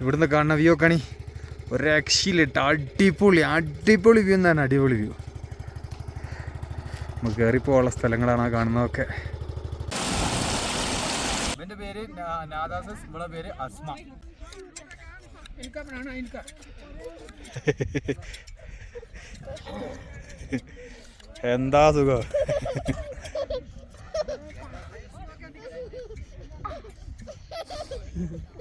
ഇവിടുന്ന് കാണുന്ന വ്യൂ കണി ഒരു രക്ഷയിലിട്ട് അടിപൊളി അടിപൊളി വ്യൂ എന്നാണ് അടിപൊളി വ്യൂ നമുക്ക് കയറിപ്പോയുള്ള സ്ഥലങ്ങളാണ് ആ കാണുന്നതൊക്കെ. എന്റെ പേര് നാദാസസ് നമ്മളെ പേര് അസ്മ. എന്താ സുഖം?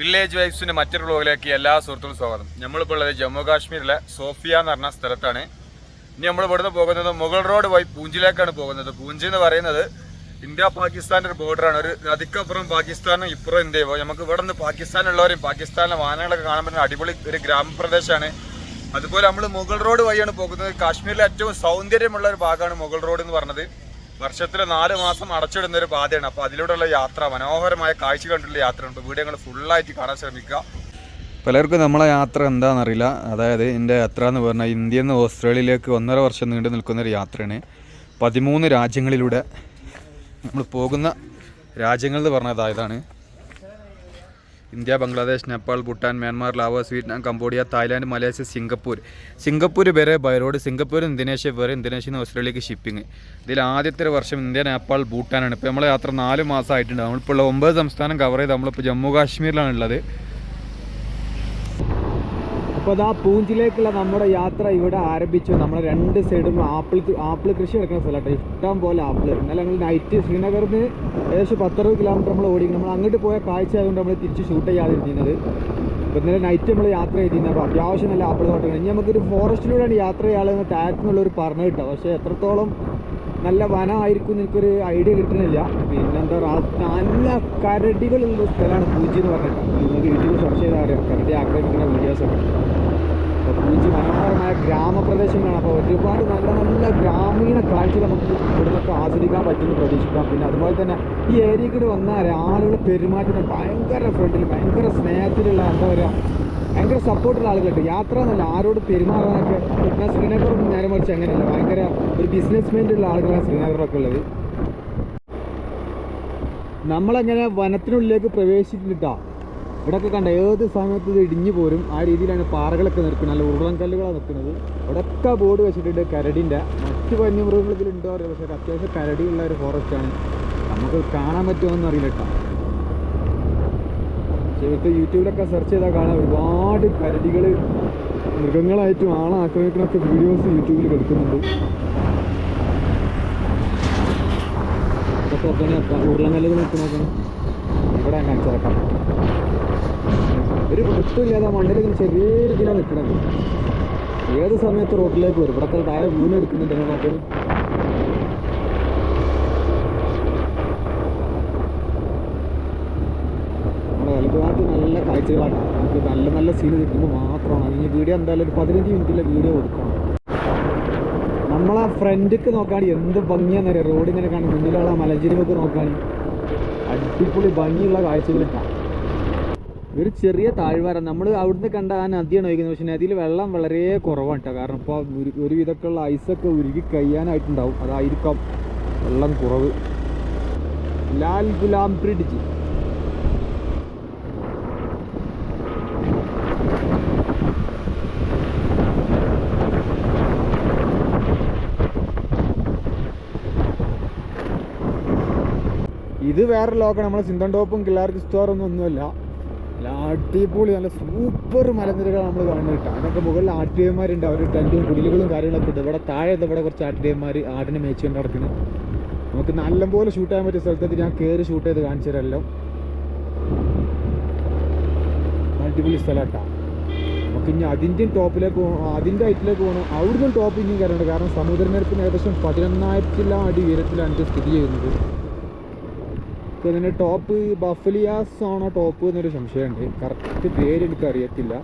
വില്ലേജ് വൈഫ്സിന്റെ മറ്റൊരു വ്ളോഗിലേക്ക് എല്ലാ സുഹൃത്തുക്കളും സ്വാഗതം. നമ്മളിപ്പോൾ ഉള്ളത് ജമ്മു കാശ്മീരിലെ സോഫിയ എന്ന് പറഞ്ഞ സ്ഥലത്താണ്. ഇനി നമ്മൾ ഇവിടുന്ന് പോകുന്നത് മുഗൾ റോഡ് വഴി പൂഞ്ചിലേക്കാണ് പോകുന്നത്. പൂഞ്ചി എന്ന് പറയുന്നത് ഇന്ത്യ പാകിസ്ഥാന്റെ ഒരു ബോർഡറാണ് ഒരു അതിക്കപ്പുറം പാകിസ്ഥാനും ഇപ്പുറം ഇന്ത്യയും. നമുക്ക് ഇവിടെ നിന്ന് പാകിസ്ഥാനുള്ളവരെയും പാകിസ്ഥാനിലെ വാഹനങ്ങളൊക്കെ കാണാൻ പറ്റുന്ന അടിപൊളി ഒരു ഗ്രാമപ്രദേശമാണ്. അതുപോലെ നമ്മൾ മുഗൾ റോഡ് വഴിയാണ് പോകുന്നത്. കാശ്മീരിലെ ഏറ്റവും സൗന്ദര്യമുള്ള ഒരു ഭാഗമാണ് മുഗൾ റോഡ് എന്ന് പറഞ്ഞത്. വർഷത്തിൽ നാല് മാസം അടച്ചിടുന്ന ഒരു പാതയാണ്. അപ്പോൾ അതിലൂടെയുള്ള യാത്ര മനോഹരമായ കാഴ്ച കണ്ടുള്ള യാത്രയുണ്ട് വീഡിയോ ഫുള്ളായിട്ട് കാണാൻ ശ്രമിക്കുക. പലർക്കും നമ്മളെ യാത്ര എന്താണെന്നറിയില്ല. അതായത് എന്റെ യാത്ര എന്ന് പറഞ്ഞാൽ ഇന്ത്യയിൽ നിന്ന് ഓസ്ട്രേലിയയിലേക്ക് ഒന്നര വർഷം നീണ്ടു നിൽക്കുന്ന ഒരു യാത്രയാണ്. പതിമൂന്ന് രാജ്യങ്ങളിലൂടെ നമ്മൾ പോകുന്ന രാജ്യങ്ങൾ എന്ന് പറഞ്ഞത് India Bangladesh Nepal Bhutan Myanmar Laos Vietnam Cambodia Thailand Malaysia Singapore. Singapore വരെ ബൈ റോഡ് സിംഗപ്പൂർ ഇന്തോനേഷ്യ വരെ ഇന്തോനേഷ്യയിൽ നിന്ന് ഓസ്ട്രേലിയക്ക് ഷിപ്പിംഗ് ഇതിൽ ആദ്യത്തെ വർഷം ഇന്ത്യ നേപ്പാൾ ഭൂട്ടാനാണ്. ഇപ്പോൾ നമ്മളെ യാത്ര നാല് മാസമായിട്ടുണ്ട് നമ്മളിപ്പോൾ ഉള്ള ഒമ്പത് സംസ്ഥാനം കവർ ചെയ്ത് നമ്മളിപ്പോൾ ജമ്മു കാശ്മീരിലാണ് ഉള്ളത്. അപ്പോൾ അത് ആ പൂഞ്ചിലേക്കുള്ള നമ്മുടെ യാത്ര ഇവിടെ ആരംഭിച്ചു. നമ്മൾ രണ്ട് സൈഡും ആപ്പിൾ ആപ്പിൾ കൃഷി നടക്കുന്ന സ്ഥലമായിട്ട് ഇഷ്ടം പോലെ ആപ്പിൾ ഇന്നലെ ഞങ്ങൾ നൈറ്റ് ശ്രീനഗറിൽ നിന്ന് ഏകദേശം പത്തറുപത് കിലോമീറ്റർ നമ്മൾ ഓടി നമ്മൾ അങ്ങോട്ട് പോയ കാഴ്ച ആയതുകൊണ്ട് നമ്മൾ തിരിച്ച് ഷൂട്ട് ചെയ്യാതിരുന്നത് അപ്പോൾ ഇന്നലെ നൈറ്റ് നമ്മൾ യാത്ര ചെയ്തിരുന്നത് അപ്പോൾ അത്യാവശ്യം നല്ല ആപ്പിൾ തോട്ടങ്ങൾ ഇനി നമുക്കൊരു ഫോറസ്റ്റിലൂടെയാണ് യാത്ര ചെയ്യാമെന്ന് ടാറ്റിനുള്ളൊരു പറഞ്ഞു കിട്ടുക പക്ഷേ എത്രത്തോളം നല്ല വനമായിരിക്കും എനിക്കൊരു ഐഡിയ കിട്ടുന്നില്ല. പിന്നെന്താ പറയുക നല്ല കരടികളുള്ള സ്ഥലമാണ് പൂജി എന്ന് പറഞ്ഞിട്ട്. നിങ്ങൾക്ക് യൂട്യൂബിൽ സെർച്ച് ചെയ്താൽ അറിയാം. കരടി ആക്രമിക്കുന്ന വീഡിയോസൊക്കെ അപ്പോൾ പൂജി മനോഹരമായ ഗ്രാമപ്രദേശങ്ങളാണ്. അപ്പോൾ ഒരുപാട് നല്ല നല്ല ഗ്രാമീണ കാഴ്ച നമുക്ക് ഇവിടുന്നൊക്കെ ആസ്വദിക്കാൻ പറ്റുമെന്ന് പ്രതീക്ഷിക്കാം. പിന്നെ അതുപോലെ തന്നെ ഈ ഏരിയയിൽ വന്നാൽ ആളുകളുടെ പെരുമാറ്റത്തിന് ഭയങ്കര ഫ്രണ്ടിൽ ഭയങ്കര സ്നേഹത്തിലുള്ള എന്താ പറയുക ഭയങ്കര സപ്പോർട്ടുള്ള ആളുകളുണ്ട് യാത്ര എന്നല്ല ആരോട് പെരുമാറാനൊക്കെ ഞാൻ ശ്രീനഗറൊന്നും നേരെ മറിച്ച് അങ്ങനെയല്ല ഭയങ്കര ഒരു ബിസിനസ് ഉള്ള ആളുകളാണ് ശ്രീനഗറൊക്കെ ഉള്ളത്. നമ്മളങ്ങനെ വനത്തിനുള്ളിലേക്ക് പ്രവേശിച്ചിട്ടാ ഇവിടെയൊക്കെ കണ്ട ഏത് സമയത്ത് ഇത് ഇടിഞ്ഞു പോരും. ആ രീതിയിലാണ് പാറകളൊക്കെ നിൽക്കുന്നത് നല്ല ഉരുളം കല്ലുകളാണ് നിൽക്കുന്നത്. ഇവിടെയൊക്കെ ബോർഡ് വെച്ചിട്ടുണ്ട് കരടിന്റെ. മറ്റ് വന്യമൃഗങ്ങളിതിലുണ്ടോ അറിയാം പക്ഷേ അത്യാവശ്യം കരടിയുള്ള ഒരു ഫോറസ്റ്റാണ് നമുക്ക് കാണാൻ പറ്റുമോ അറിയില്ല കേട്ടോ. ശരിക്കും യൂട്യൂബിലൊക്കെ സെർച്ച് ചെയ്താൽ കാണാം ഒരുപാട് കരടികൾ മൃഗങ്ങളായിട്ടും ആളെ ആക്രമിക്കണൊക്കെ വീഡിയോസ് യൂട്യൂബിൽ കിടക്കുന്നുണ്ട്. ഉരുളങ്കല്ലുകൾ നിൽക്കുന്ന നോക്കണം. ഇവിടെ കാണിച്ചിറക്കാം ഒരു വൃത്തിയില്ലാതെ മണ്ണിൽ ചെറിയ രീതിയിലാണ് നിൽക്കുന്നത് ഏത് സമയത്ത് റോഡിലേക്ക് വരും? ഇവിടത്തെ താഴെ വീണ് എടുക്കുന്നുണ്ടെങ്കിൽ നോക്കണം നമ്മുടെ വലതുഭാഗത്ത് നല്ല നമുക്ക് നല്ല നല്ല സീൻ കിട്ടുമ്പോൾ മാത്രമാണ്. ഈ വീഡിയോ എന്തായാലും ഒരു പതിനഞ്ച് മിനിറ്റിലെ വീഡിയോ കൊടുക്കണം നമ്മളാ ഫ്രണ്ടിക്ക് നോക്കാണ് എന്ത് ഭംഗിയാണെന്നറിയാം റോഡിങ്ങനെ കാണും. മുന്നിലുള്ള മലഞ്ചെരിവൊക്കെ നോക്കാണ്. അടിപൊളി ഭംഗിയുള്ള കാഴ്ചകളിട്ടാണ് ഒരു ചെറിയ താഴ്വാര. നമ്മൾ അവിടുന്ന് കണ്ട ആ നദിയാണ് ഒഴുകുന്നത്. പക്ഷേ നദിയിൽ വെള്ളം വളരെ കുറവാണ് കേട്ടോ. കാരണം ഇപ്പോൾ ഒരു വിധമൊക്കെയുള്ള ഐസൊക്കെ ഉരുകി കഴിയാനായിട്ടുണ്ടാവും. അതായിരിക്കാം വെള്ളം കുറവ്. ലാൽ ഗുലാം ബ്രിഡ്ജ്. ഇത് വേറെ ലോക്കാണ് നമ്മളെ സിന്തൻ ടോപ്പും കില്ലാർക്ക് സ്റ്റോറൊന്നും ഒന്നുമല്ല അടിപൊളി നല്ല സൂപ്പർ മലനിരകളാണ് നമ്മൾ കാണുന്നത് കേട്ടോ. അതിനൊക്കെ മുകളിൽ ആട്ടിയന്മാരുണ്ട് അവർ ടെന്റും കുടിലുകളും കാര്യങ്ങളൊക്കെ ഉണ്ട്. ഇവിടെ താഴെ ഇവിടെ കുറച്ച് ആട്ടിയന്മാർ ആടിനെ മേച്ചുകൊണ്ട് നടക്കുന്നത് നമുക്ക് നല്ലപോലെ ഷൂട്ട് ചെയ്യാൻ പറ്റിയ സ്ഥലത്തേക്ക് ഞാൻ കയറി ഷൂട്ട് ചെയ്ത് കാണിച്ചു തരാമല്ലോ അടിപൊളി സ്ഥലം നമുക്ക് ഇനി അതിന്റെ ടോപ്പിലേക്ക് അതിന്റെ ഹൈറ്റിലേക്ക് പോകണം. അവിടുന്ന് ടോപ്പ് ഇനിയും കയറുന്നുണ്ട് കാരണം സമുദ്രനിരപ്പിന് ഏകദേശം പതിനൊന്നായിരത്തിലാം അടി ഉയരത്തിലാണ് ഇത് സ്ഥിതി ചെയ്യുന്നത്. അപ്പോൾ ഇതിന്റെ ടോപ്പ് ബഫലിയാസ് ആണോ ടോപ്പ് എന്നൊരു സംശയമുണ്ട്. കറക്റ്റ് പേര് എനിക്ക് അറിയത്തില്ല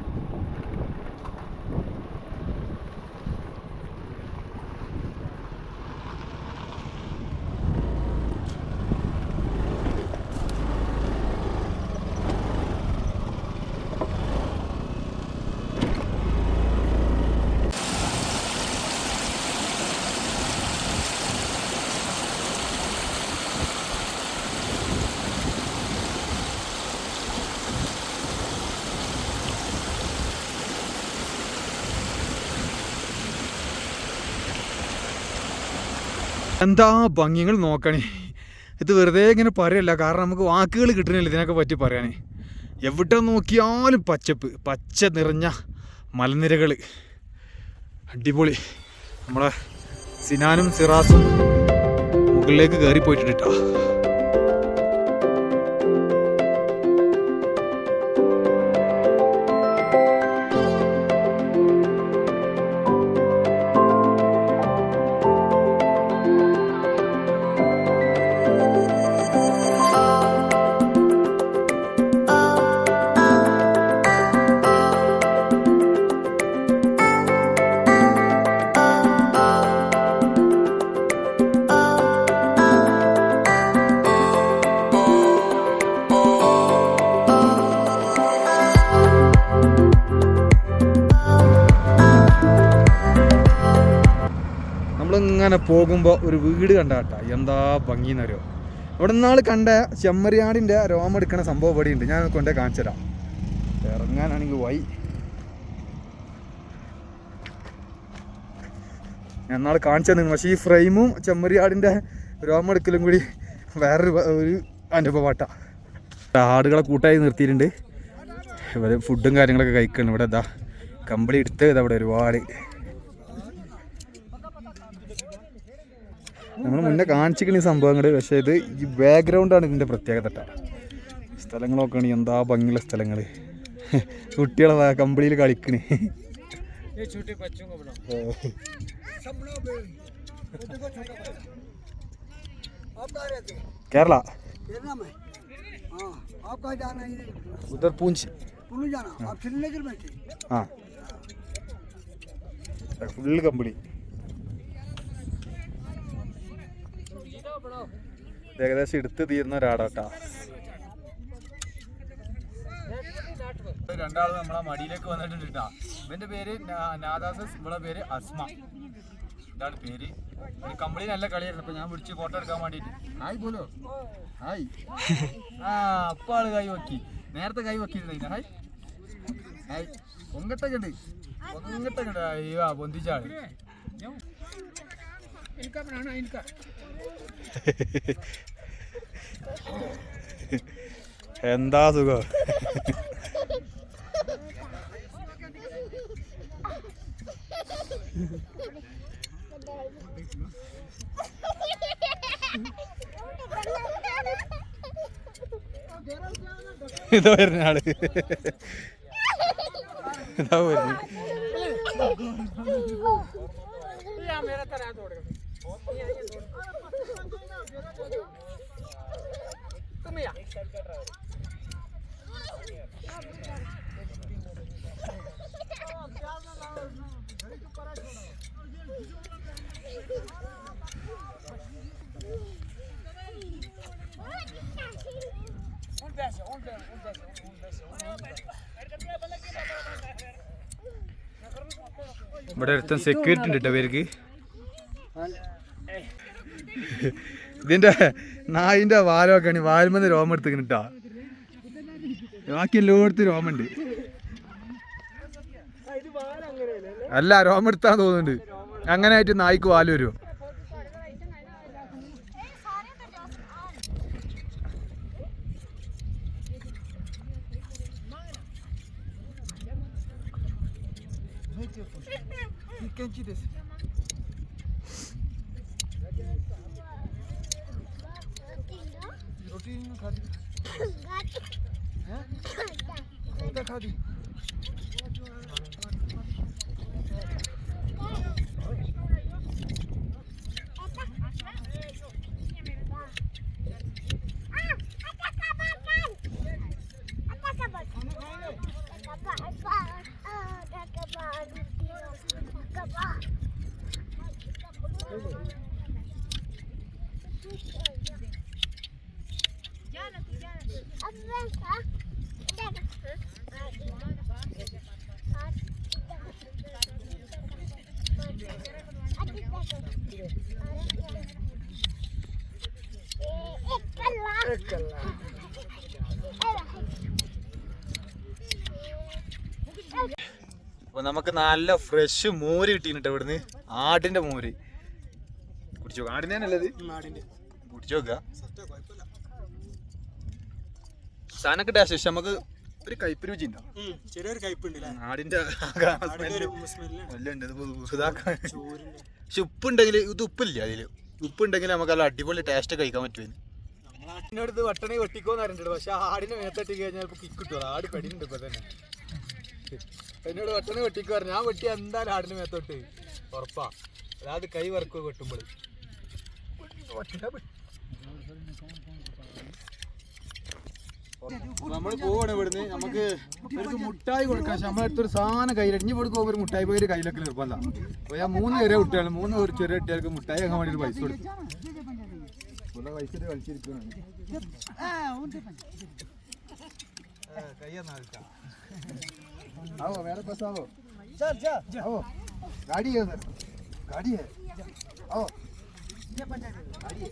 എന്താ ഭംഗികൾ നോക്കണേ? ഇത് വെറുതെ ഇങ്ങനെ പറയല്ല. കാരണം നമുക്ക് വാക്കുകൾ കിട്ടണില്ല ഇതിനൊക്കെ പറ്റി പറയാനേ. എവിടെ നോക്കിയാലും പച്ചപ്പ് പച്ച നിറഞ്ഞ മലനിരകൾ അടിപൊളി. നമ്മളെ സിനാനും സിറാസും മുകളിലേക്ക് കയറി പോയിട്ടുണ്ട് ട്ടോ. നമ്മളിങ്ങനെ പോകുമ്പോൾ ഒരു വീട് കണ്ടാട്ടാ. എന്താ ഭംഗിന്നറിയോ? ഇവിടെ നിന്നാൾ കണ്ട ചെമ്മരിയാടിന്റെ രോമം എടുക്കണ സംഭവം ഇവിടെ ഉണ്ട് ഞാൻ കൊണ്ടേ കാണിച്ചു തരാം ഇറങ്ങാനാണെങ്കിൽ വൈ. ഞാൻ നാളെ കാണിച്ചു തന്നെ പക്ഷേ ഈ ഫ്രെയിമും ചെമ്മരിയാടിന്റെ രോമം എടുക്കലും കൂടി വേറൊരു ഒരു അനുഭവമാട്ടാ ആടുകളെ കൂട്ടായി നിർത്തിയിട്ടുണ്ട്. ഇവർ ഫുഡും കാര്യങ്ങളൊക്കെ കഴിക്കണം. ഇവിടെ ഇതാ കമ്പിളി എടുത്ത് അവിടെ ഇവിടെ ഒരുപാട്. നമ്മൾ മുന്നേ കാണിച്ചിരിക്കുന്ന ഈ സംഭവങ്ങൾ പക്ഷേ ഇത് ഈ ബാക്ക്ഗ്രൗണ്ടാണ് ഇതിൻ്റെ പ്രത്യേകത ട്ടാ. സ്ഥലങ്ങളൊക്കെ ആണെങ്കിൽ എന്താ ഭംഗിയുള്ള സ്ഥലങ്ങൾ കുട്ടികളെ കമ്പിളിയിൽ കളിക്കണേ കേരള केरला में हाँ आप कहाँ जाना है इधर? ഉദർ പൂഞ്ച് कुल्लू जाना आप श्रीनगर में थे ആ ഫുള്ള് ഏകദേശം എടുത്ത് തീരുന്ന ഒരാടാട്ടാ. രണ്ടാൾ നമ്മളെ മടിയിലേക്ക് വന്നിട്ടുണ്ട് ട്ടാ. ഇവന്റെ പേര് നാദാസസ് ഇവളെ പേര് അസ്മ. ഇതാണ് പേര്. കമ്പളി നല്ല കളിയായിരുന്നു. അപ്പൊ ഞാൻ പിടിച്ച് ഫോട്ടോ എടുക്കാൻ വേണ്ടിട്ട് ഹായ് പോലോ ഹായ്. ആ അപ്പ ആൾ കൈ വെക്കി. നേരത്തെ കൈ വെക്കിയിട്ടുണ്ടായില്ല ഹായ്. ഹായ്. പൊങ്കട്ടുണ്ട് ഉണ്ട്. ഉണ്ട്. അയ്യോ പൊന്തിച്ചാൾ എന്താ സുഖം? ഇതാ വരുന്ന ആൾ. ഇതാ വരുന്നു ഇവിടെ ഒരുത്തൻ സെക്യൂരിറ്റി ഉണ്ട് കേട്ടോ പേർക്ക് ഇതിന്റെ നായിന്റെ വാലൊക്കെയാണ് വാലുമെന്ന് രോമം എടുത്തിട്ടാ ബാക്കി എല്ലായിടത്തും രോമുണ്ട് അല്ല രോമം എടുത്താ തോന്നുന്നുണ്ട്. അങ്ങനെ ആയിട്ട് നായിക്ക് വാൽ വരുമോ Quem te disse? 일단 가지. അപ്പൊ നമുക്ക് നല്ല ഫ്രഷ് മോര് കിട്ടിയിട്ട് ഇവിടുന്ന്. ആടിന്റെ മോര്. കുടിച്ചു ആടിന്റെ തന്നെ കുടിച്ചു നോക്കുക സാധനമൊക്കെ ടേസ്റ്റ് പക്ഷെ നമുക്ക് ഒരു കയ്പ് രുചി ചെറിയൊരു കയ്പുണ്ട് ആടിന്റെ പക്ഷെ ഉപ്പുണ്ടെങ്കിൽ ഇത് ഉപ്പില്ല അതിൽ. ഉപ്പുണ്ടെങ്കിൽ നമുക്ക് നല്ല അടിപൊളി ടേസ്റ്റ് കഴിക്കാൻ പറ്റുമെന്ന് ആടിന്റെ അടുത്ത് വട്ടണി വെട്ടിക്കോന്ന് അറിഞ്ഞിട്ടുണ്ട് പക്ഷെ ആടിനെ മേത്തട്ടി കഴിഞ്ഞാൽ കിക്ക് കിട്ടുമോ ആട് പെടിയുണ്ട് ഇപ്പൊ തന്നെ. എന്നോട് വെട്ടണ വെട്ടിക്ക് പറഞ്ഞു. ഞാൻ വെട്ടി എന്തായാലും ആടിന് മേത്തോട്ട്? ഉറപ്പാ. അതായത് കൈ വറക്കുക വെട്ടുമ്പോൾ നമ്മൾ പോവാണ് ഇവിടുന്ന്. നമുക്ക് ഇവർക്ക് മുട്ടായി കൊടുക്കാം പക്ഷെ നമ്മളെ അടുത്തൊരു സാധനം കയ്യിൽ ഇനി ഇവിടെ പോകുമ്പോൾ ഒരു മുട്ടായി പോയി കയ്യിലൊക്കെ നിർബന്ധം. അപ്പോൾ ഞാൻ മൂന്ന് ചെറിയ കുട്ടികൾ മൂന്ന് ഒരു ചെറിയ കുട്ടികൾക്ക് മുട്ടായി ആക്കാൻ വേണ്ടി പൈസ കൊടുക്കും കൈ പൈസ കളിച്ചിരിക്കുകയാണ് आओ मेरे पास आओ। आओ गाड़ी है उधर। गाड़ी है। आओ। ये गाड़ी है?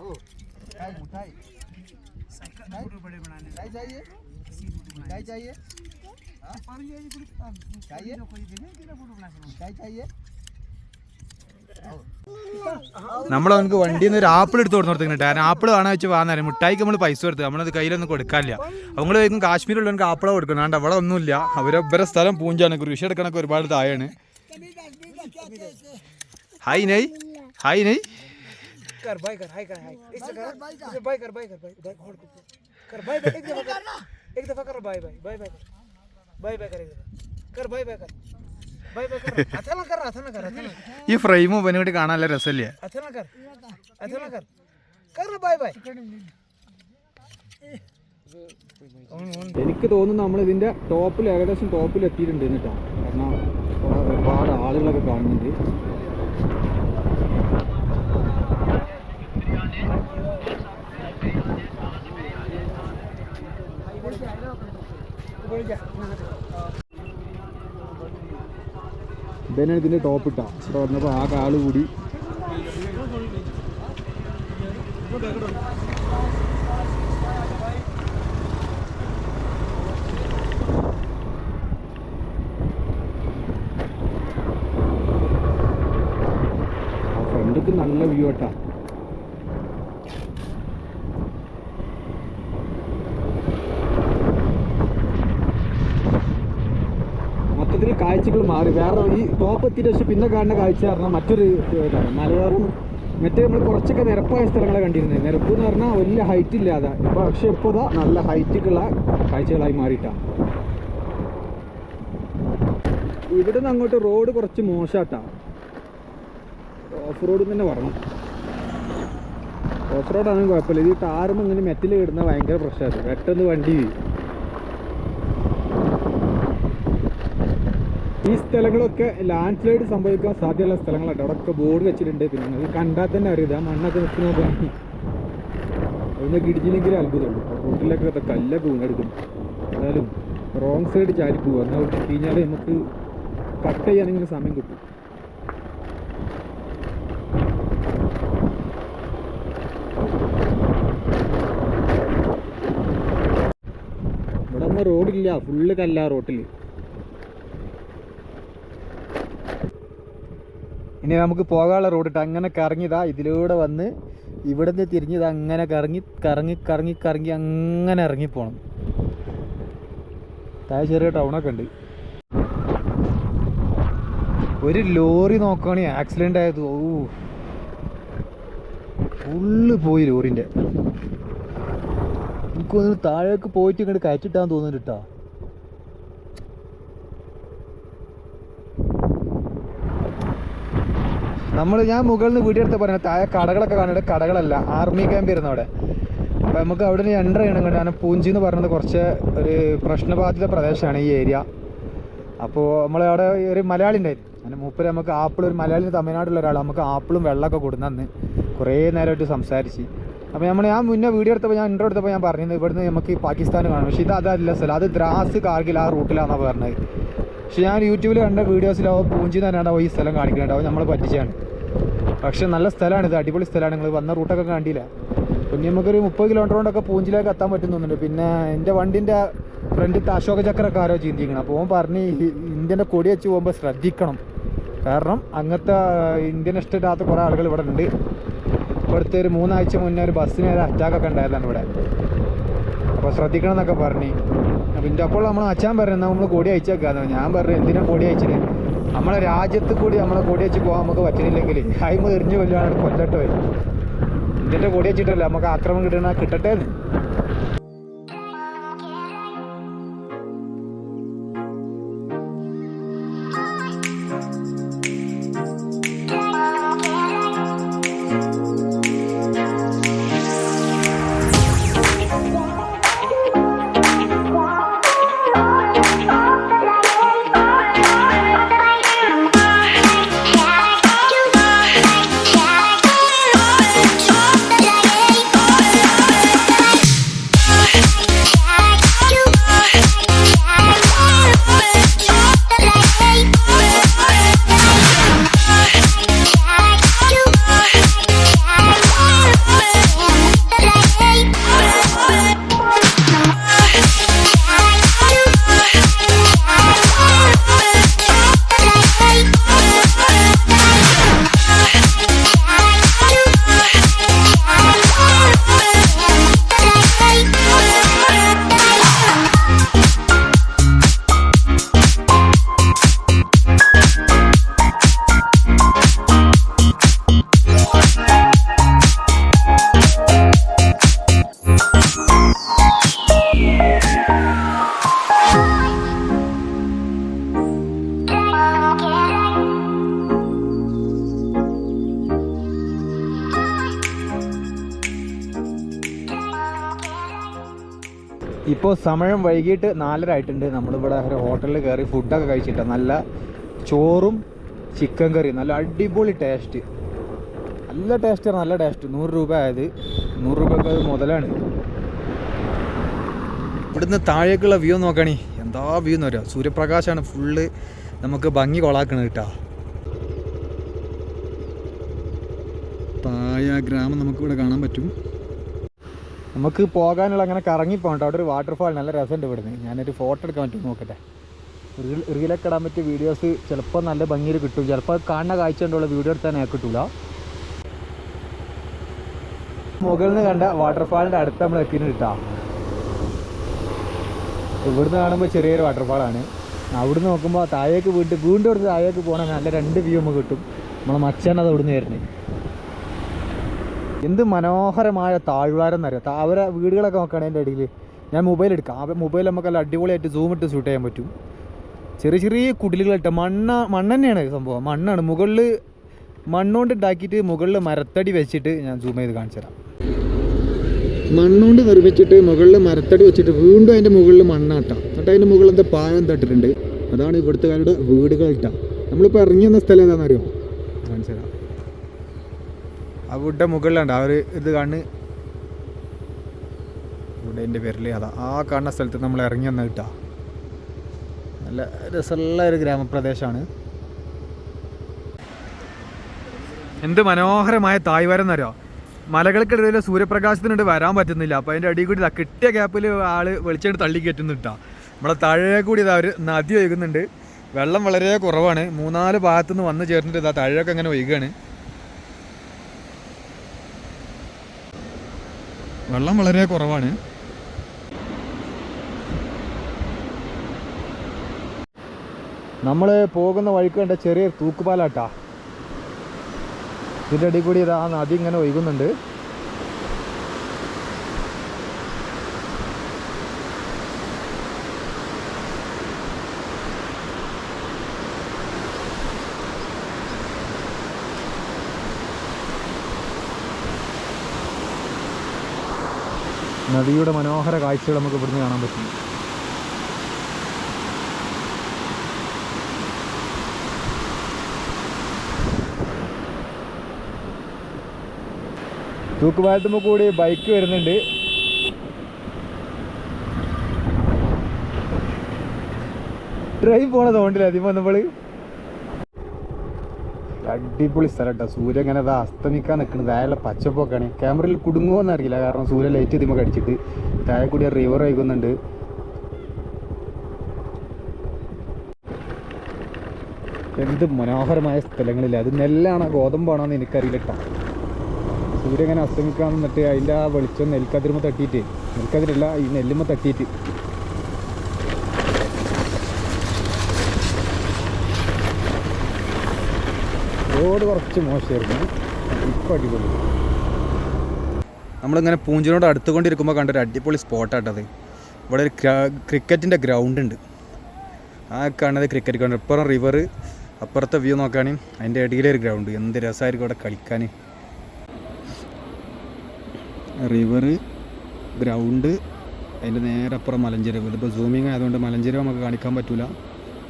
आओ मिठाई मिठाई मिठाई चाहिए? मिठाई चाहिए हाँ? चाहिए मिठाई चाहिए? നമ്മൾ അവനക്ക് വണ്ടിയിൽ നിന്ന് ഒരു ആപ്പിൾ എടുത്ത് കൊടുത്തു കൊടുത്തിട്ടുണ്ട് കാരണം ആപ്പിൾ വേണമെന്ന് വെച്ച് വാങ്ങാൻ മിഠായിക്ക് നമ്മൾ പൈസ കൊടുത്തു നമ്മളത് കയ്യിലൊന്നും കൊടുക്കാനില്ല നമ്മൾ വേഗം കാശ്മീരിലുള്ളവർക്ക് ആപ്പിള കൊടുക്കണം കാരണം അവിടെ ഒന്നുമില്ല അവരെ ഇവരെ സ്ഥലം പൂഞ്ചാണ് കൃഷി എടുക്കണൊക്കെ ഒരുപാട് താഴെയാണ് ഹായ് നൈ ഹായ് നൈ कर बाय कर हाय कर हाय इससे कर इससे बाय कर बाय कर बाय बाय होल्ड कर ഈ ഫ്രെയിം ഇവന് വേണ്ടി കാണാൻ നല്ല രസമില്ലേ എനിക്ക് തോന്നുന്നു നമ്മൾ ഇതിന്റെ ടോപ്പിൽ ഏകദേശം ടോപ്പിൽ എത്തിയിട്ടുണ്ട് എന്നിട്ടാ കാരണം ഒരുപാട് ആളുകളൊക്കെ കാണുന്നുണ്ട്. ഇതന്നെ ഇതിന്റെ ടോപ്പ് ഇട്ടാ. ഇവിടെ വന്നപ്പോൾ ആ കാൾ കൂടി ആ ഫ്രണ്ടിക്ക് നല്ല വ്യൂ ആട്ടാ മൊത്തത്തിൽ കാഴ്ചകൾ മാറി. വേറെ ഈ ടോപ്പ് എത്തിയിട്ട് പക്ഷെ പിന്നെ കാണുന്ന കാഴ്ച പറഞ്ഞാൽ മറ്റൊരു ഇതാണ്. മലയോരം മറ്റേ നമ്മൾ കുറച്ചൊക്കെ നിരപ്പായ സ്ഥലങ്ങളെ കണ്ടിരുന്നത് നിരപ്പ് എന്ന് പറഞ്ഞാൽ വലിയ ഹൈറ്റ് ഇല്ലാതെ. ഇപ്പൊ പക്ഷെ ഇപ്പോൾ ഇതാ നല്ല ഹൈറ്റുള്ള കാഴ്ചകളായി മാറിയിട്ടാണ് ഇവിടുന്ന് അങ്ങോട്ട് റോഡ് കുറച്ച് മോശാട്ടാ. ഓഫ് റോഡ് തന്നെ പറഞ്ഞു ഓഫ് റോഡാണെങ്കിൽ കുഴപ്പമില്ല. ഇത് ടാറുമ്പോൾ ഇങ്ങനെ മെറ്റിൽ കിടുന്ന ഭയങ്കര പ്രശ്നമായിരുന്നു പെട്ടെന്ന് വണ്ടി. ഈ സ്ഥലങ്ങളൊക്കെ ലാൻഡ് സ്ലൈഡ് സംഭവിക്കാൻ സാധ്യതയുള്ള സ്ഥലങ്ങളാണ് അവിടെയൊക്കെ ബോർഡ് വെച്ചിട്ടുണ്ട്. പിന്നെ നിങ്ങൾ കണ്ടാൽ തന്നെ അറിയാം. ആ മണ്ണൊക്കെ പോയി അതിന് ഇടിച്ചില്ലെങ്കിലേ അത്ഭുതമുള്ളൂ. റോട്ടിലൊക്കെ കല്ലൊക്കെ വീണെടുക്കും എന്നാലും റോങ് സൈഡ് ചാരി പോകും എന്നാൽ കഴിഞ്ഞാൽ നമുക്ക് കട്ട് ചെയ്യാനെങ്കിലും സമയം കിട്ടും. റോഡില്ല ഫുള്ള് കല്ലാ റോട്ടിൽ ഇനി നമുക്ക് പോകാനുള്ള റോഡ് ഇട്ട് അങ്ങനെ കറങ്ങിയതാ ഇതിലൂടെ വന്ന് ഇവിടുന്ന് തിരിഞ്ഞത് അങ്ങനെ കറങ്ങി കറങ്ങി കറങ്ങി കറങ്ങി അങ്ങനെ ഇറങ്ങിപ്പോണം. താഴെ ചെറിയ ടൗണൊക്കെ ഉണ്ട്. ഒരു ലോറി നോക്കുകയാണെങ്കിൽ ആക്സിഡന്റ് ആയത്. ഓ. ഫുള്ള് പോയി ലോറിന്റെ. എനിക്ക് താഴേക്ക് പോയിട്ട് ഇങ്ങോട്ട് കയറ്റിട്ടാന്ന് തോന്നുന്നുണ്ട് കേട്ടോ നമ്മൾ ഞാൻ മുകളിൽ നിന്ന് വീഡിയോ എടുത്ത് പറഞ്ഞത് താഴെ കടകളൊക്കെ കാണുന്നത് കടകളല്ല ആർമി ക്യാമ്പ് ഇരുന്നു അവിടെ. അപ്പം നമുക്ക് അവിടെ നിന്ന് എന്റർ ചെയ്യണം കണ്ട് കാരണം പൂഞ്ചി എന്ന് പറയുന്നത് കുറച്ച് ഒരു പ്രശ്നബാധിത പ്രദേശമാണ് ഈ ഏരിയ അപ്പോൾ നമ്മൾ അവിടെ ഒരു മലയാളി ഉണ്ടായിരുന്നു. അങ്ങനെ മൂപ്പര് നമുക്ക് ആപ്പിൾ ഒരു മലയാളി തമിഴ്നാട്ടിലുള്ള ഒരാൾ നമുക്ക് ആപ്പിളും വെള്ളമൊക്കെ കൊടുന്നന്ന് കുറേ നേരമായിട്ട് സംസാരിച്ച്. അപ്പോൾ നമ്മൾ ഞാൻ മുന്നേ വീഡിയോ എടുത്തപ്പോൾ ഞാൻ ഇൻട്രോ എടുത്തപ്പോൾ ഞാൻ പറഞ്ഞത് ഇവിടുന്ന് നമുക്ക് പാകിസ്ഥാൻ കാണും പക്ഷേ ഇത് അതല്ല സ്ഥലം അത് ദ്രാസ് കാർഗിൽ ആ റൂട്ടിലാണെന്നാണ് പറഞ്ഞത്. പക്ഷെ ഞാൻ യൂട്യൂബിൽ കണ്ട വീഡിയോസിലാവും പൂഞ്ചി തന്നെയാണ് ഈ സ്ഥലം കാണിക്കുന്നുണ്ടാവും നമ്മൾ പറ്റിച്ചാണ് പക്ഷെ നല്ല സ്ഥലമാണ് ഇത് അടിപൊളി സ്ഥലമാണ്. നിങ്ങൾ വന്ന റൂട്ടൊക്കെ കണ്ടില്ല. പിന്നെ നമുക്കൊരു മുപ്പത് കിലോമീറ്റർ കൊണ്ടൊക്കെ പൂഞ്ചിലേക്ക് എത്താൻ പറ്റും തോന്നുന്നുണ്ട്. പിന്നെ എന്റെ വണ്ടിന്റെ ഫ്രണ്ടിലത്തെ അശോക ചക്രമൊക്കെ ആരോ ചിന്തിക്കണം. അപ്പോൾ പറഞ്ഞ് ഇന്ത്യന്റെ കൊടി വെച്ച് പോകുമ്പോൾ ശ്രദ്ധിക്കണം. കാരണം അങ്ങനത്തെ ഇന്ത്യൻ ഇഷ്ടമില്ലാത്ത കുറേ ആളുകൾ ഇവിടെ ഉണ്ട്. ഇവിടുത്തെ ഒരു മൂന്നാഴ്ച മുന്നേ ഒരു ബസ്സിന് ഒരു അറ്റാക്കൊക്കെ ഉണ്ടായതാണ് ഇവിടെ. അപ്പോൾ ശ്രദ്ധിക്കണം എന്നൊക്കെ പറഞ്ഞു. അപ്പോൾ ഇതിന്റെ അപ്പോൾ നമ്മൾ അച്ഛൻ പറഞ്ഞു നമ്മൾ കൊടി അയച്ചേക്കാന്ന് ഞാൻ പറഞ്ഞു എന്തിനാണ് കൊടി അയച്ചിന്? നമ്മളെ രാജ്യത്ത് കൂടി നമ്മളെ കൊടിയച്ച് പോകാൻ നമുക്ക് പറ്റുന്നില്ലെങ്കിൽ അയിമ എറിഞ്ഞു കൊല്ലുകയാണ് കൊല്ലട്ടെ. വരും ഇന്ത്യന്റെ കോടി വെച്ചിട്ടല്ല നമുക്ക് ആക്രമം കിട്ടണ കിട്ടട്ടെ ഇപ്പോൾ സമയം വൈകിട്ട് നാലര ആയിട്ടുണ്ട് നമ്മളിവിടെ ഒരു ഹോട്ടലിൽ കയറി ഫുഡൊക്കെ കഴിച്ചിട്ട് നല്ല ചോറും ചിക്കൻ കറിയും. നല്ല അടിപൊളി ടേസ്റ്റ് നല്ല ടേസ്റ്റ് നല്ല ടേസ്റ്റ് നൂറ് രൂപ ആയത്. നൂറ് രൂപയൊക്കെ അത് മുതലാണ്. ഇവിടുന്ന് താഴേക്കുള്ള വ്യൂ നോക്കണി. എന്താ വ്യൂ എന്ന് പറയാം സൂര്യപ്രകാശമാണ് ഫുള്ള് നമുക്ക് ഭംഗി കൊളാക്കണത് കേട്ടോ. ആ ഗ്രാമം നമുക്കിവിടെ കാണാൻ പറ്റും. നമുക്ക് പോകാനുള്ള അങ്ങനെ കറങ്ങി പോകണ്ട അവിടെ ഒരു വാട്ടർഫാൾ നല്ല രസമുണ്ട് ഇവിടുന്ന്. ഞാനൊരു ഫോട്ടോ എടുക്കാൻ പറ്റും നോക്കട്ടെ. റീൽ റീലൊക്കെ ഇടാൻ പറ്റിയ വീഡിയോസ് ചിലപ്പോൾ നല്ല ഭംഗിയിൽ കിട്ടും. ചിലപ്പോൾ കാണുന്ന കാഴ്ച കൊണ്ടുള്ള വീഡിയോ എടുത്താൽ ഞാൻ കിട്ടൂല. മുകളിൽ നിന്ന് കണ്ട വാട്ടർഫാളിന്റെ അടുത്ത് നമ്മൾ എത്തിയിട്ട് കിട്ടാം. ഇവിടുന്ന് കാണുമ്പോൾ ചെറിയൊരു വാട്ടർഫാളാണ് അവിടുന്ന് നോക്കുമ്പോൾ താഴേക്ക് വീണ്ടും വീണ്ടും ഇവിടുന്ന് താഴേക്ക് പോകണമെങ്കിൽ നല്ല രണ്ട് വ്യൂ നമുക്ക് കിട്ടും. നമ്മളെ മച്ചാനത് അവിടുന്ന് വരുന്നത്. എന്ത് മനോഹരമായ താഴ്വാരം എന്നറിയാം അവരെ വീടുകളൊക്കെ നോക്കുകയാണെങ്കിൽ എന്റെ ഇടയിൽ ഞാൻ മൊബൈൽ എടുക്കാം. മൊബൈൽ നമുക്ക് നല്ല അടിപൊളിയായിട്ട് സൂം ഇട്ട് ഷൂട്ട് ചെയ്യാൻ പറ്റും. ചെറിയ ചെറിയ കുടിലുകളിട്ട് മണ്ണ മണ്ണ് തന്നെയാണ് സംഭവം. മണ്ണാണ്. മുകളിൽ മണ്ണുകൊണ്ട് ഉണ്ടാക്കിയിട്ട് മുകളിൽ മരത്തടി വെച്ചിട്ട് ഞാൻ സൂം ചെയ്ത് കാണിച്ചു തരാം. മണ്ണുകൊണ്ട് നിർമ്മിച്ചിട്ട് മുകളിൽ മരത്തടി വെച്ചിട്ട് വീണ്ടും അതിന്റെ മുകളിൽ മണ്ണാട്ടാം. എന്നിട്ട് അതിന്റെ മുകളിൽ എന്താ പായം തട്ടിട്ടുണ്ട്. അതാണ് ഇവിടുത്തുകാരുടെ വീടുകൾ ഇട്ടാ നമ്മളിപ്പോൾ ഇറങ്ങി വന്ന സ്ഥലം എന്താണെന്നറിയോ? കാണിച്ചു തരാം. അവിടെ മുകളിലുണ്ട് അവർ ഇത് കണ്ണ് ഇവിടെ എന്റെ പേരിൽ അതാ ആ കാണുന്ന സ്ഥലത്ത് നമ്മൾ ഇറങ്ങി വന്ന കിട്ടാ നല്ല രസമുള്ള ഒരു ഗ്രാമപ്രദേശമാണ്. എന്ത് മനോഹരമായ തായ്വാരം എന്നറിയോ? മലകൾക്കിടയിൽ സൂര്യപ്രകാശത്തിനോട് വരാൻ പറ്റുന്നില്ല. അപ്പോൾ അതിന്റെ അടിയിൽ കൂടി കിട്ടിയ ഗ്യാപ്പിൽ ആൾ വെളിച്ചെടുത്ത് തള്ളി കയറ്റുന്നിട്ടാ നമ്മളെ താഴെ കൂടി ഇതാ ഒരു നദി ഒഴുകുന്നുണ്ട്. വെള്ളം വളരെ കുറവാണ്. മൂന്നാൽ ഭാഗത്തുനിന്ന് വന്ന് ചേർന്നിട്ട് ഇതാ താഴെയൊക്കെ അങ്ങനെ ഒഴുകുകയാണ് വെള്ളം വളരെ കുറവാണ്. നമ്മൾ പോകുന്ന വഴിക്ക് കണ്ട ചെറിയ തൂക്കുപാലാട്ടാ. ഇതിന്റെ അടി കൂടി ഇതാ നദി ഇങ്ങനെ ഒഴുകുന്നുണ്ട്. നദിയുടെ മനോഹര കാഴ്ചകൾ നമുക്ക് ഇവിടുന്ന് കാണാൻ പറ്റും. തൂക്കുപാലത്തുമ്പോൾ കൂടി ബൈക്ക് വരുന്നുണ്ട്. ട്രെയിൻ പോണ തോണ്ടില്ല അതിപ്പോ നമ്മൾ അടിപൊളി സ്ഥലം കേട്ടോ സൂര്യ ഇങ്ങനെ അതാ അസ്തമിക്കാൻ നിൽക്കുന്നത് താഴെ പച്ചപ്പൊക്കെയാണ്. ക്യാമറയിൽ കുടുങ്ങുമോന്ന് അറിയില്ല. കാരണം സൂര്യ ലൈറ്റ് ഇതിമ കടിച്ചിട്ട്. താഴെ കൂടി റിവർ ഒഴുകുന്നുണ്ട്. എന്ത് മനോഹരമായ സ്ഥലങ്ങളില്ല. അത് നെല്ലാണോ. ഗോതമ്പാണോ എന്ന് എനിക്കറിയില്ല കേട്ടോ സൂര്യ ഇങ്ങനെ അസ്തമിക്കാൻ നിന്നിട്ട് അതിന്റെ ആ വെളിച്ചം നെൽക്കതിരുമ്പോൾ തട്ടിയിട്ട്. നെൽക്കതിരല്ല ഈ നെല്ലുമ്പോൾ തട്ടിയിട്ട്. റോഡ് കുറച്ച് മോശമായിരുന്നു. ഇപ്പോൾ അടിപൊളി. നമ്മളിങ്ങനെ പൂഞ്ചിനോട് അടുത്തുകൊണ്ടിരിക്കുമ്പോൾ കണ്ട ഒരു അടിപൊളി സ്പോട്ടാട്ടത് ഇവിടെ ഒരു ക്രിക്കറ്റിന്റെ ഗ്രൗണ്ട് ഉണ്ട്. ആ കാണുന്നത് ക്രിക്കറ്റ് ഗ്രൗണ്ട് ഇപ്പുറം റിവർ അപ്പുറത്തെ വ്യൂ നോക്കുകയാണെങ്കിൽ അതിന്റെ ഇടയിലെ ഒരു ഗ്രൗണ്ട് എന്ത് രസമായിരിക്കും അവിടെ കളിക്കാൻ റിവർ ഗ്രൗണ്ട് അതിന്റെ നേരെ അപ്പുറം മലഞ്ചെരുവ് ഇതിപ്പോൾ സൂമിങ് ആയതുകൊണ്ട് മലഞ്ചെരുവ് നമുക്ക് കാണിക്കാൻ പറ്റില്ല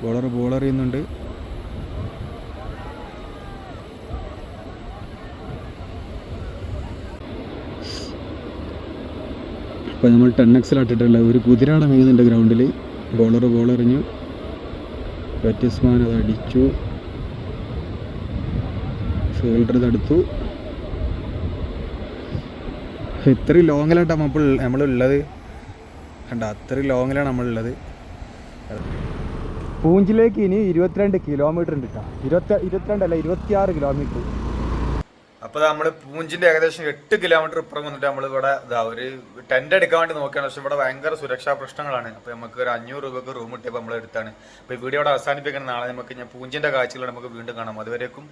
ബോളർ ബോളർ ചെയ്യുന്നുണ്ട്. ഇപ്പോൾ നമ്മൾ ടെൻ എക്സിലാട്ടിട്ടുള്ള ഒരു കുതിരാട മേയുന്നുണ്ട് ഗ്രൗണ്ടിൽ ബോളർ ബോൾ എറിഞ്ഞു. ബാറ്റ്സ്മാൻ അത് അടിച്ചു. ഫീൽഡർ തടുത്തു ഇത്രയും ലോങ്ങിലാണ് നമ്മൾ നമ്മളുള്ളത്. കണ്ട? അത്രയും ലോങ്ങിലാണ് നമ്മളുള്ളത്. പൂഞ്ചിലേക്ക് ഇനി ഇരുപത്തിരണ്ട് കിലോമീറ്റർ ഉണ്ട് കേട്ടോ. ഇരുപത്തി ഇരുപത്തിരണ്ടല്ല ഇരുപത്തിയാറ് കിലോമീറ്റർ അപ്പോൾ നമ്മൾ പൂഞ്ചിന്റെ ഏകദേശം എട്ട് കിലോമീറ്റർ ഇപ്പുറം വന്നിട്ട് നമ്മൾ ഇവിടെ ഇതാ ഒരു ടെന്റ് എടുക്കാൻ വേണ്ടി നോക്കുകയാണ്. പക്ഷെ ഇവിടെ ഭയങ്കര സുരക്ഷാ പ്രശ്നങ്ങളാണ്. അപ്പോൾ നമുക്ക് ഒരു അഞ്ഞൂറ് രൂപക്ക് റൂം കിട്ടിയപ്പോൾ നമ്മൾ എടുത്താണ് അപ്പോൾ ഈ വീഡിയോ അവിടെ അവസാനിപ്പിക്കണം. നാളെ നമുക്ക് ഞാൻ പൂഞ്ചിന്റെ കാഴ്ചകൾ നമുക്ക് വീണ്ടും കാണാം. അതുവരേക്കും